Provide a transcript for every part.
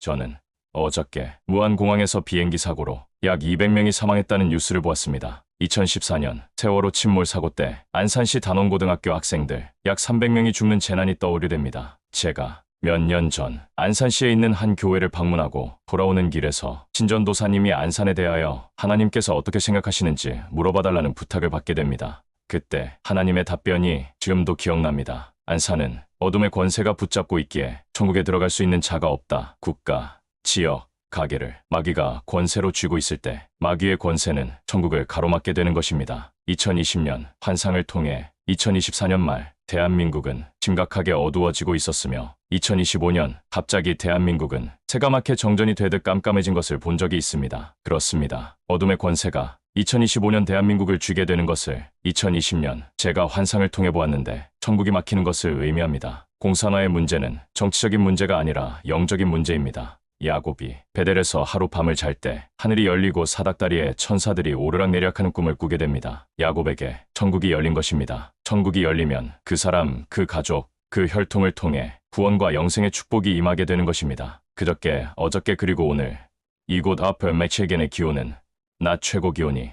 저는 어저께 무안공항에서 비행기 사고로 약 200명이 사망했다는 뉴스를 보았습니다. 2014년 세월호 침몰 사고 때 안산시 단원고등학교 학생들 약 300명이 죽는 재난이 떠오르 됩니다. 제가 몇 년 전 안산시에 있는 한 교회를 방문하고 돌아오는 길에서 신전도사님이 안산에 대하여 하나님께서 어떻게 생각하시는지 물어봐달라는 부탁을 받게 됩니다. 그때 하나님의 답변이 지금도 기억납니다. 안산은 어둠의 권세가 붙잡고 있기에 천국에 들어갈 수 있는 자가 없다. 국가, 지역, 가게를 마귀가 권세로 쥐고 있을 때 마귀의 권세는 천국을 가로막게 되는 것입니다. 2020년 환상을 통해 2024년 말 대한민국은 심각하게 어두워지고 있었으며 2025년 갑자기 대한민국은 새까맣게 정전이 되듯 깜깜해진 것을 본 적이 있습니다. 그렇습니다. 어둠의 권세가 2025년 대한민국을 쥐게 되는 것을 2020년 제가 환상을 통해 보았는데 천국이 막히는 것을 의미합니다. 공산화의 문제는 정치적인 문제가 아니라 영적인 문제입니다. 야곱이 베델에서 하룻밤을 잘 때 하늘이 열리고 사닥다리에 천사들이 오르락내리락하는 꿈을 꾸게 됩니다. 야곱에게 천국이 열린 것입니다. 천국이 열리면 그 사람, 그 가족, 그 혈통을 통해 구원과 영생의 축복이 임하게 되는 것입니다. 그저께, 어저께 그리고 오늘 이곳 아플 매체겐의 기온은 낮 최고 기온이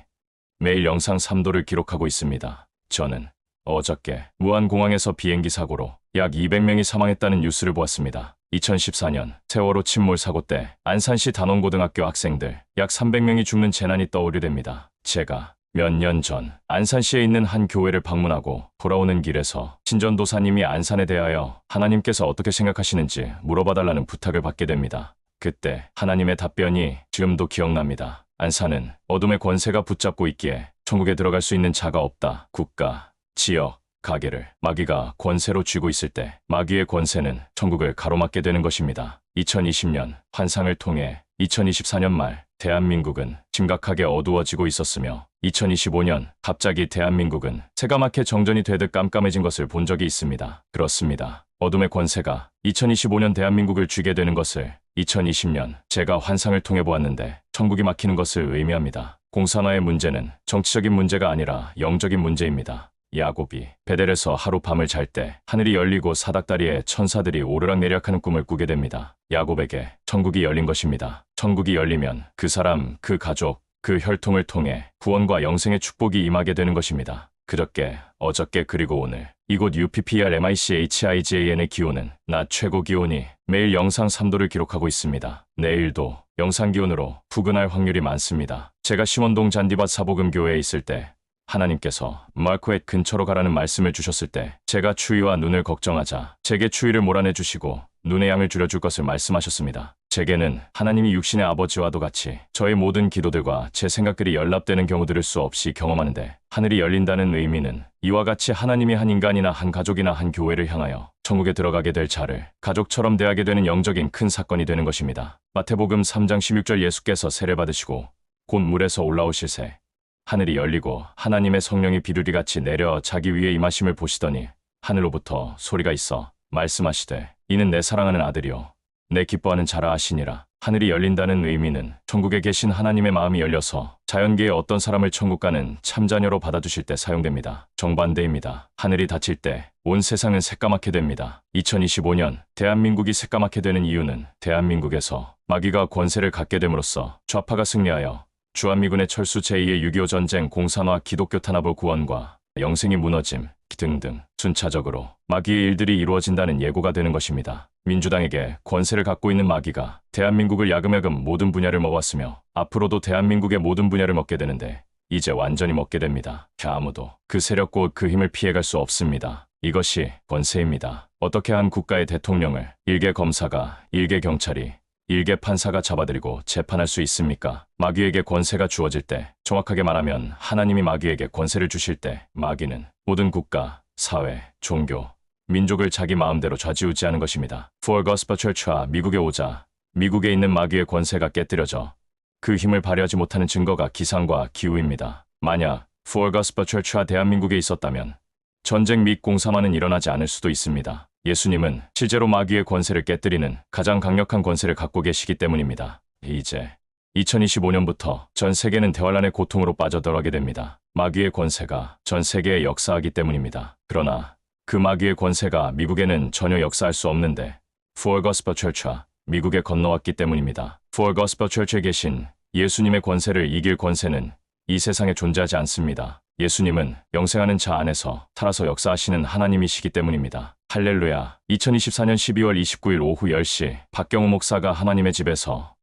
매일 영상 3도를 기록하고 있습니다. 저는 어저께 무안공항에서 비행기 사고로 약 200명이 사망했다는 뉴스를 보았습니다. 2014년 세월호 침몰 사고 때 안산시 단원고등학교 학생들 약 300명이 죽는 재난이 떠오르 됩니다. 제가 몇 년 전 안산시에 있는 한 교회를 방문하고 돌아오는 길에서 신전도사님이 안산에 대하여 하나님께서 어떻게 생각하시는지 물어봐달라는 부탁을 받게 됩니다. 그때 하나님의 답변이 지금도 기억납니다. 안산은 어둠의 권세가 붙잡고 있기에 천국에 들어갈 수 있는 자가 없다. 국가, 지역, 가게를 마귀가 권세로 쥐고 있을 때 마귀의 권세는 천국을 가로막게 되는 것입니다. 2020년 환상을 통해 2024년 말 대한민국은 심각하게 어두워지고 있었으며 2025년 갑자기 대한민국은 새까맣게 정전이 되듯 깜깜해진 것을 본 적이 있습니다. 그렇습니다. 어둠의 권세가 2025년 대한민국을 쥐게 되는 것을 2020년 제가 환상을 통해 보았는데 천국이 막히는 것을 의미합니다. 공산화의 문제는 정치적인 문제가 아니라 영적인 문제입니다. 야곱이 베델에서 하룻밤을 잘 때 하늘이 열리고 사닥다리에 천사들이 오르락내리락하는 꿈을 꾸게 됩니다. 야곱에게 천국이 열린 것입니다. 천국이 열리면 그 사람, 그 가족, 그 혈통을 통해 구원과 영생의 축복이 임하게 되는 것입니다. 그저께, 어저께 그리고 오늘 이곳 UPPR MICHIGAN의 기온은 낮 최고 기온이 매일 영상 3도를 기록하고 있습니다. 내일도 영상 기온으로 푸근할 확률이 많습니다. 제가 심원동 잔디밭 사복음교회에 있을 때 하나님께서 마크웻 근처로 가라는 말씀을 주셨을 때 제가 추위와 눈을 걱정하자 제게 추위를 몰아내 주시고 눈의 양을 줄여줄 것을 말씀하셨습니다. 제게는 하나님이 육신의 아버지와도 같이 저의 모든 기도들과 제 생각들이 연락되는 경우들을 수 없이 경험하는데 하늘이 열린다는 의미는 이와 같이 하나님이 한 인간이나 한 가족이나 한 교회를 향하여 천국에 들어가게 될 자를 가족처럼 대하게 되는 영적인 큰 사건이 되는 것입니다. 마태복음 3장 16절 예수께서 세례 받으시고 곧 물에서 올라오실 새 하늘이 열리고 하나님의 성령이 비둘기같이 내려 자기 위에 임하심을 보시더니 하늘로부터 소리가 있어 말씀하시되 이는 내 사랑하는 아들이요 내 기뻐하는 자라 하시니라 하늘이 열린다는 의미는 천국에 계신 하나님의 마음이 열려서 자연계의 어떤 사람을 천국 가는 참자녀로 받아주실 때 사용됩니다. 정반대입니다. 하늘이 닫힐 때 온 세상은 새까맣게 됩니다. 2025년 대한민국이 새까맣게 되는 이유는 대한민국에서 마귀가 권세를 갖게 됨으로써 좌파가 승리하여 주한미군의 철수 제2의 6.25 전쟁 공산화 기독교 탄압의 구원과 영생이 무너짐 등등 순차적으로 마귀의 일들이 이루어진다는 예고가 되는 것입니다. 민주당에게 권세를 갖고 있는 마귀가 대한민국을 야금야금 모든 분야를 먹었으며 앞으로도 대한민국의 모든 분야를 먹게 되는데 이제 완전히 먹게 됩니다. 아무도 그 세력과 그 힘을 피해갈 수 없습니다. 이것이 권세입니다. 어떻게 한 국가의 대통령을 일개 검사가 일개 경찰이 일개 판사가 잡아들이고 재판할 수 있습니까? 마귀에게 권세가 주어질 때, 정확하게 말하면 하나님이 마귀에게 권세를 주실 때, 마귀는 모든 국가, 사회, 종교, 민족을 자기 마음대로 좌지우지하는 것입니다. Gospel Church와 미국에 오자 미국에 있는 마귀의 권세가 깨뜨려져 그 힘을 발휘하지 못하는 증거가 기상과 기후입니다. 만약 Gospel Church와 대한민국에 있었다면 전쟁 및 공산화는 일어나지 않을 수도 있습니다. 예수님은 실제로 마귀의 권세를 깨뜨리는 가장 강력한 권세를 갖고 계시기 때문입니다. 이제 2025년부터 전 세계는 대환란의 고통으로 빠져들어가게 됩니다. 마귀의 권세가 전 세계에 역사하기 때문입니다. 그러나 그 마귀의 권세가 미국에는 전혀 역사할 수 없는데 포어거스퍼 철차 미국에 건너왔기 때문입니다. 포어거스퍼 철차에 계신 예수님의 권세를 이길 권세는 이 세상에 존재하지 않습니다. 예수님은 영생하는 자 안에서 타라서 역사하시는 하나님이시기 때문입니다. 할렐루야. 2024년 12월 29일 오후 10시 박경우 목사가 하나님의 집에서